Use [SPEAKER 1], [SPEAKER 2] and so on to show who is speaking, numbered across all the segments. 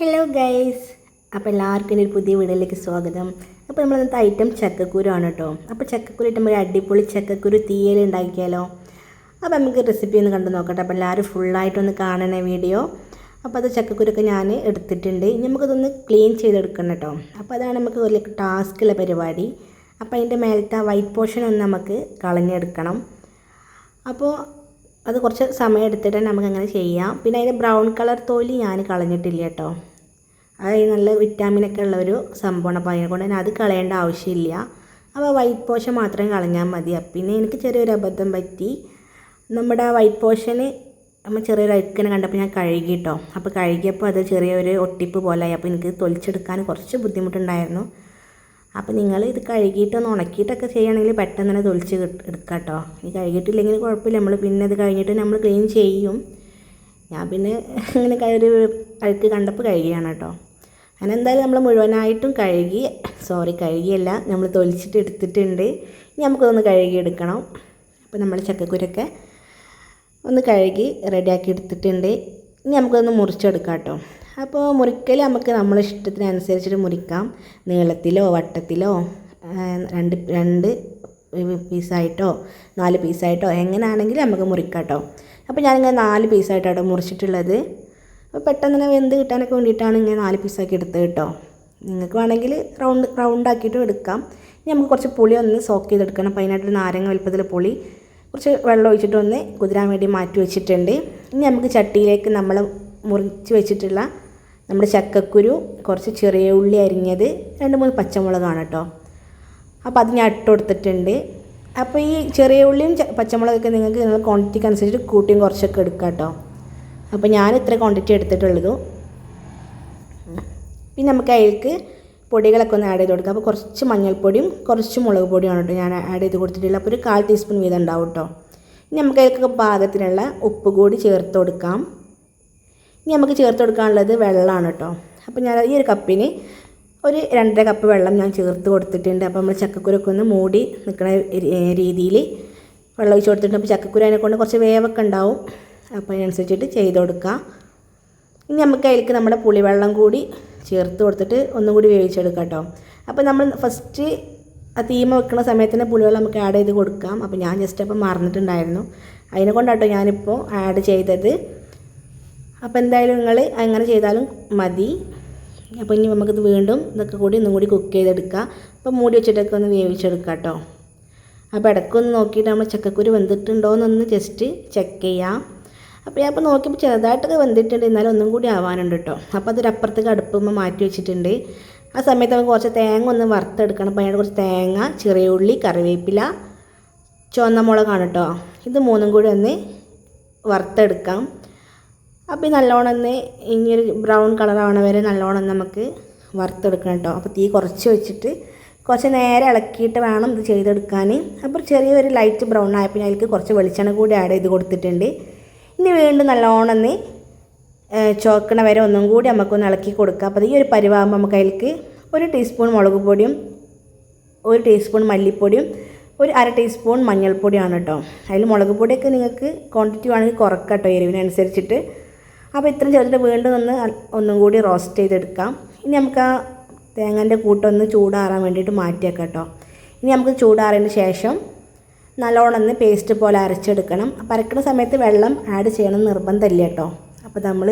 [SPEAKER 1] Hello guys അപ്പോൾ എല്ലാവർക്കും ഒരു പുതിയ വീഡിയോയിലേക്ക് സ്വാഗതം. അപ്പോൾ നമ്മൾ ഇന്നത്തെ ഐറ്റം ചക്കക്കുരു ആണ് കേട്ടോ അപ്പോൾ ചക്കക്കുരു ഇട്ടുമ്പോൾ അടിപൊളി ചക്കക്കുരു തീയൽ ഉണ്ടാക്കിയാലോ? അപ്പോൾ നമുക്ക് റെസിപ്പി ഒന്ന് കണ്ടു നോക്കട്ടെ. അപ്പോൾ എല്ലാവരും ഫുള്ളായിട്ടൊന്ന് കാണണേ വീഡിയോ അപ്പോൾ അത് ചക്കക്കുരൊക്കെ ഞാൻ എടുത്തിട്ടുണ്ട്. നമുക്കതൊന്ന് ക്ലീൻ ചെയ്തെടുക്കണം കേട്ടോ അപ്പോൾ അതാണ് നമുക്ക് ഒരു ടാസ്ക്കുള്ള പരിപാടി. അപ്പോൾ അതിന്റെ മേലത്തെ വൈറ്റ് പോർഷൻ ഒന്ന് നമുക്ക് കളഞ്ഞെടുക്കണം. അപ്പോൾ അത് കുറച്ച് സമയം എടുത്തിട്ട് നമുക്കങ്ങനെ ചെയ്യാം. പിന്നെ അതിന്റെ ബ്രൗൺ കളർ തോലി ഞാൻ കളഞ്ഞിട്ടില്ല കേട്ടോ അത് നല്ല വിറ്റാമിനൊക്കെ ഉള്ള ഒരു സംഭവമാണ്. അപ്പോൾ അതിനെക്കൊണ്ട് തന്നെ അത് കളയേണ്ട ആവശ്യമില്ല. അപ്പോൾ വൈറ്റ് പോഷൻ മാത്രം കളഞ്ഞാൽ മതി. പിന്നെ എനിക്ക് ചെറിയൊരു അബദ്ധം പറ്റി. നമ്മുടെ വൈറ്റ് പോഷന് നമ്മൾ ചെറിയൊരു അഴുക്കിനെ കണ്ടപ്പോൾ ഞാൻ കഴുകിട്ടോ അപ്പോൾ കഴുകിയപ്പോൾ അത് ചെറിയൊരു ഒട്ടിപ്പ് പോലെയായി അപ്പോൾ എനിക്ക് തൊലിച്ചെടുക്കാൻ കുറച്ച് ബുദ്ധിമുട്ടുണ്ടായിരുന്നു. അപ്പോൾ നിങ്ങൾ ഇത് കഴുകിയിട്ടൊന്ന് ഉണക്കിയിട്ടൊക്കെ ചെയ്യുകയാണെങ്കിൽ പെട്ടെന്ന് തന്നെ തൊലിച്ച് എടുക്കാം കേട്ടോ ഇനി കഴുകിയിട്ടില്ലെങ്കിൽ കുഴപ്പമില്ല. നമ്മൾ പിന്നെ ഇത് കഴിഞ്ഞിട്ട് നമ്മൾ ക്ലീൻ ചെയ്യും. ഞാൻ പിന്നെ ഇങ്ങനെ ഒരു അഴുക്ക് കണ്ടപ്പോൾ കഴുകിയാണ് കേട്ടോ അങ്ങനെ എന്തായാലും നമ്മൾ മുഴുവനായിട്ടും കഴുകി സോറി കഴുകിയല്ല നമ്മൾ തൊലിച്ചിട്ട് എടുത്തിട്ടുണ്ട്. ഇനി നമുക്കതൊന്ന് കഴുകിയെടുക്കണം. അപ്പോൾ നമ്മൾ ചക്കക്കുരൊക്കെ ഒന്ന് കഴുകി റെഡിയാക്കി എടുത്തിട്ടുണ്ട്. ഇനി നമുക്കതൊന്ന് മുറിച്ചെടുക്കാം കേട്ടോ. അപ്പോൾ മുറിക്കൽ നമുക്ക് നമ്മളെ ഇഷ്ടത്തിനനുസരിച്ചിട്ട് മുറിക്കാം. നീളത്തിലോ വട്ടത്തിലോ രണ്ട് രണ്ട് പീസായിട്ടോ നാല് പീസായിട്ടോ എങ്ങനെയാണെങ്കിലും നമുക്ക് മുറിക്കാം കേട്ടോ. അപ്പോൾ ഞാനിങ്ങനെ നാല് പീസായിട്ടോ മുറിച്ചിട്ടുള്ളത്. പെട്ടെന്ന് തന്നെ വെന്ത് കിട്ടാനൊക്കെ വേണ്ടിയിട്ടാണ് ഇങ്ങനെ നാല് പീസാക്കി എടുത്തത് കേട്ടോ. നിങ്ങൾക്ക് വേണമെങ്കിൽ റൗണ്ട് റൗണ്ട് ആക്കിയിട്ടും എടുക്കാം. ഇനി നമുക്ക് കുറച്ച് പുളി ഒന്ന് സോക്ക് ചെയ്തെടുക്കണം. അപ്പോൾ അതിനായിട്ട് നാരങ്ങ വലുപ്പത്തിൽ പുളി കുറച്ച് വെള്ളം ഒഴിച്ചിട്ട് ഒന്ന് കുതിരാൻ വേണ്ടി മാറ്റി വെച്ചിട്ടുണ്ട്. ഇനി നമുക്ക് ചട്ടിയിലേക്ക് നമ്മൾ മുറിച്ച് വെച്ചിട്ടുള്ള നമ്മുടെ ചക്കക്കുരു കുറച്ച് ചെറിയ ഉള്ളി അരിഞ്ഞത് രണ്ട് മൂന്ന് പച്ചമുളകാണ് കേട്ടോ. അപ്പോൾ അത് ഞാൻ ഇട്ട് കൊടുത്തിട്ടുണ്ട്. അപ്പോൾ ഈ ചെറിയ ഉള്ളിയും പച്ചമുളകൊക്കെ നിങ്ങൾക്ക് നിങ്ങൾ ക്വാണ്ടിറ്റിക്ക് അനുസരിച്ച് കൂട്ടിയും കുറച്ചൊക്കെ എടുക്കാം കേട്ടോ. അപ്പോൾ ഞാൻ ഇത്ര ക്വാണ്ടിറ്റി എടുത്തിട്ടുള്ളൂ പിന്നെ നമുക്ക് അതിലേക്ക് പൊടികളൊക്കെ ഒന്ന് ആഡ് ചെയ്ത് കൊടുക്കാം. അപ്പോൾ കുറച്ച് മഞ്ഞൾപ്പൊടിയും കുറച്ച് മുളക് പൊടിയാണ് കേട്ടോ ഞാൻ ആഡ് ചെയ്ത് കൊടുത്തിട്ടുള്ളത്. അപ്പോൾ ഒരു കാൽ ടീസ്പൂൺ വീതം ഉണ്ടാവും കേട്ടോ ഇനി നമുക്ക് അതിലേക്ക് പാകത്തിനുള്ള ഉപ്പ് കൂടി ചേർത്ത് കൊടുക്കാം. ഇനി നമുക്ക് ചേർത്ത് കൊടുക്കാനുള്ളത് വെള്ളമാണ് കേട്ടോ അപ്പോൾ ഞാൻ ഈ ഒരു കപ്പിന് ഒരു രണ്ടര കപ്പ് വെള്ളം ഞാൻ ചേർത്ത് കൊടുത്തിട്ടുണ്ട്. അപ്പോൾ നമ്മൾ ചക്കക്കുരൊക്കെ ഒന്ന് മൂടി നിൽക്കുന്ന രീതിയിൽ വെള്ളം ഒഴിച്ച് കൊടുത്തിട്ടുണ്ട്. അപ്പോൾ ചക്കക്കുരു അതിനെ കൊണ്ട് കുറച്ച് വേവൊക്കെ ഉണ്ടാവും. അപ്പോൾ അതിനനുസരിച്ചിട്ട് ചെയ്ത് കൊടുക്കുക ഇനി നമുക്ക് അതിലേക്ക് നമ്മുടെ പുളിവെള്ളം കൂടി ചേർത്ത് കൊടുത്തിട്ട് ഒന്നും കൂടി വേവിച്ചെടുക്കാം കേട്ടോ. അപ്പോൾ നമ്മൾ ഫസ്റ്റ് ആ തീമ വെക്കുന്ന സമയത്ത് തന്നെ പുളിവെള്ളം നമുക്ക് ആഡ് ചെയ്ത് കൊടുക്കാം. അപ്പോൾ ഞാൻ ജസ്റ്റ് അപ്പം മറന്നിട്ടുണ്ടായിരുന്നു. അതിനെ കൊണ്ടാട്ടോ ഞാനിപ്പോൾ ആഡ് ചെയ്തത്. അപ്പോൾ എന്തായാലും നിങ്ങൾ അങ്ങനെ ചെയ്താലും മതി. അപ്പോൾ ഇനി നമുക്കിത് വീണ്ടും ഇതൊക്കെ കൂടി ഒന്നും കൂടി കുക്ക് ചെയ്തെടുക്കുക അപ്പോൾ മൂടി വെച്ചിട്ടൊക്കെ ഒന്ന് വേവിച്ചെടുക്കാം കേട്ടോ. അപ്പോൾ ഇടയ്ക്കൊന്ന് നോക്കിയിട്ട് നമ്മൾ ചക്കക്കുരു വെന്തിട്ടുണ്ടോയെന്നൊന്ന് ജസ്റ്റ് ചെക്ക് ചെയ്യാം. അപ്പോൾ ഞാൻ ഇപ്പോൾ നോക്കിയപ്പോൾ ചെറുതായിട്ടൊക്കെ വെന്തിട്ടുണ്ട്. എന്നാലും ഒന്നും കൂടി ആവാനുണ്ട് കേട്ടോ അപ്പോൾ അതൊരു അപ്പുറത്തേക്ക് അടുപ്പുമ്പോൾ മാറ്റി വെച്ചിട്ടുണ്ട്. ആ സമയത്ത് നമുക്ക് കുറച്ച് തേങ്ങ ഒന്ന് വറുത്തെടുക്കണം. അപ്പോൾ അതിനോട് കുറച്ച് തേങ്ങ ചെറിയ ഉള്ളി കറിവേപ്പില ചുവന്ന മുളകാണ് കേട്ടോ ഇത് മൂന്നും കൂടി ഒന്ന് വറുത്തെടുക്കാം. അപ്പോൾ ഈ നല്ലോണം ഒന്ന് ഇനിയൊരു ബ്രൗൺ കളർ ആവണ വരെ നല്ലോണം നമുക്ക് വറുത്തെടുക്കണം കേട്ടോ അപ്പോൾ തീ കുറച്ച് വെച്ചിട്ട് കുറച്ച് നേരെ ഇളക്കിയിട്ട് വേണം ഇത് ചെയ്തെടുക്കാൻ. അപ്പോൾ ചെറിയൊരു ലൈറ്റ് ബ്രൗൺ ആയപ്പോൾ അതിലേക്ക് കുറച്ച് വെളിച്ചെണ്ണ കൂടി ആഡ് ചെയ്ത് കൊടുത്തിട്ടുണ്ട്. ഇനി വീണ്ടും നല്ലോണം ചോക്കണ വരെ ഒന്നും കൂടി നമുക്കൊന്ന് ഇളക്കി കൊടുക്കുക അപ്പോൾ ഈ ഒരു പരിവാകുമ്പോൾ നമുക്ക് അതിലേക്ക് ഒരു ടീസ്പൂൺ മുളക് പൊടിയും ഒരു ടീസ്പൂൺ മല്ലിപ്പൊടിയും ഒരു അര ടീസ്പൂൺ മഞ്ഞൾപ്പൊടിയാണ് കേട്ടോ. അതിൽ മുളക് പൊടിയൊക്കെ നിങ്ങൾക്ക് ക്വാണ്ടിറ്റി വേണമെങ്കിൽ കുറക്കാം കേട്ടോ എരിവിനനുസരിച്ചിട്ട്. അപ്പോൾ ഇത്രയും ചേർത്തിട്ട് വീണ്ടും ഒന്ന് ഒന്നും കൂടി റോസ്റ്റ് ചെയ്തെടുക്കാം. ഇനി നമുക്ക് ആ തേങ്ങന്റെ കൂട്ടൊന്ന് ചൂടാറാൻ വേണ്ടിയിട്ട് മാറ്റിയേക്കാം കേട്ടോ. ഇനി നമുക്ക് ചൂടാറിയതിന് ശേഷം നല്ലോണം ഒന്ന് പേസ്റ്റ് പോലെ അരച്ചെടുക്കണം. അപ്പോൾ അരക്കുന്ന സമയത്ത് വെള്ളം ആഡ് ചെയ്യണം നിർബന്ധമില്ല കേട്ടോ. അപ്പോൾ നമ്മൾ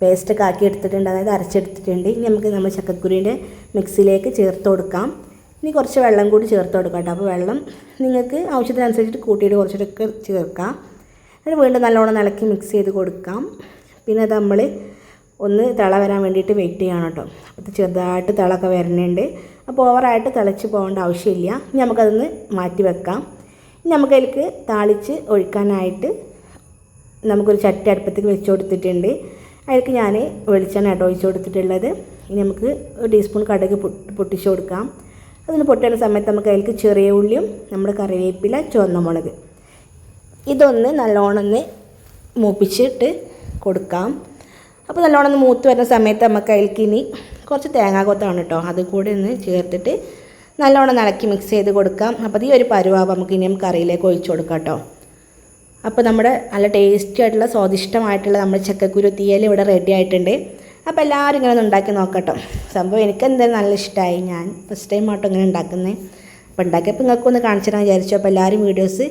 [SPEAKER 1] പേസ്റ്റൊക്കെ ആക്കി എടുത്തിട്ടുണ്ട്. അതായത് അരച്ചെടുത്തിട്ടുണ്ട്. ഇനി നമുക്ക് നമ്മൾ ചക്കക്കുരുവിന്റെ മിക്സിയിലേക്ക് ചേർത്ത് കൊടുക്കാം. ഇനി കുറച്ച് വെള്ളം കൂടി ചേർത്ത് കൊടുക്കാം കേട്ടോ. അപ്പോൾ വെള്ളം നിങ്ങൾക്ക് ആവശ്യത്തിനനുസരിച്ചിട്ട് കൂട്ടിയിട്ട് കുറച്ചിട്ടൊക്കെ ചേർക്കാം. എന്നിട്ട് വീണ്ടും നല്ലോണം ഇളക്കി മിക്സ് ചെയ്ത് കൊടുക്കാം. പിന്നെ നമ്മൾ ഒന്ന് തിള വരാൻ വേണ്ടിയിട്ട് വെയിറ്റ് ചെയ്യണം കേട്ടോ. അപ്പോൾ ചെറുതായിട്ട് തിളക്കെ വരുന്നുണ്ട് അപ്പോൾ ഓവറായിട്ട് തിളച്ച് പോകേണ്ട ആവശ്യമില്ല. ഇനി നമുക്കതൊന്ന് മാറ്റി വെക്കാം. നമുക്കതിലേക്ക് താളിച്ച് ഒഴിക്കാനായിട്ട് നമുക്കൊരു ചട്ടി അടുപ്പത്തേക്ക് വെച്ച് കൊടുത്തിട്ടുണ്ട്. അതിലേക്ക് ഞാൻ വെളിച്ചെണ്ണ കേട്ടോ ഒഴിച്ച് കൊടുത്തിട്ടുള്ളത്. ഇനി നമുക്ക് ഒരു ടീസ്പൂൺ കടുക് പൊട്ടി പൊട്ടിച്ച് കൊടുക്കാം. അതിന് പൊട്ടുന്ന സമയത്ത് നമുക്ക് അതിലേക്ക് ചെറിയ ഉള്ളിയും നമ്മുടെ കറിവേപ്പില ചുവന്ന മുളക് ഇതൊന്ന് നല്ലോണമെന്ന് മൂപ്പിച്ചിട്ട് കൊടുക്കാം. അപ്പോൾ നല്ലോണം മൂത്ത് വരുന്ന സമയത്ത് നമുക്ക് അതിലേക്ക് ഇനി കുറച്ച് തേങ്ങാക്കൊത്താണ് കേട്ടോ. അത് ഒന്ന് ചേർത്തിട്ട് നല്ലോണം ഇളക്കി മിക്സ് ചെയ്ത് കൊടുക്കാം. അപ്പോൾ ഈ ഒരു പരുവാവ് നമുക്ക് ഇനിയും കറിയിലേക്ക് ഒഴിച്ചു കൊടുക്കാം കേട്ടോ അപ്പോൾ നമ്മുടെ നല്ല ടേസ്റ്റി ആയിട്ടുള്ള സ്വാദിഷ്ടമായിട്ടുള്ള നമ്മുടെ ചക്കക്കുരു തീയൽ ഇവിടെ റെഡി ആയിട്ടുണ്ട്. അപ്പോൾ എല്ലാവരും ഇങ്ങനെ ഉണ്ടാക്കി നോക്കട്ടോ സംഭവം എനിക്ക് എന്തായാലും നല്ല ഇഷ്ടമായി ഞാൻ ഫസ്റ്റ് ടൈം ആട്ടോ ഇങ്ങനെ ഉണ്ടാക്കുന്നത് അപ്പോൾ ഉണ്ടാക്കിയപ്പോൾ നിങ്ങൾക്കൊന്ന് കാണിച്ചു തരാൻ വിചാരിച്ചു. അപ്പോൾ എല്ലാവരും വീഡിയോസ്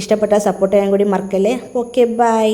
[SPEAKER 1] ഇഷ്ടപ്പെട്ട സപ്പോർട്ട് ചെയ്യാൻ കൂടി മറക്കല്ലേ? Okay bye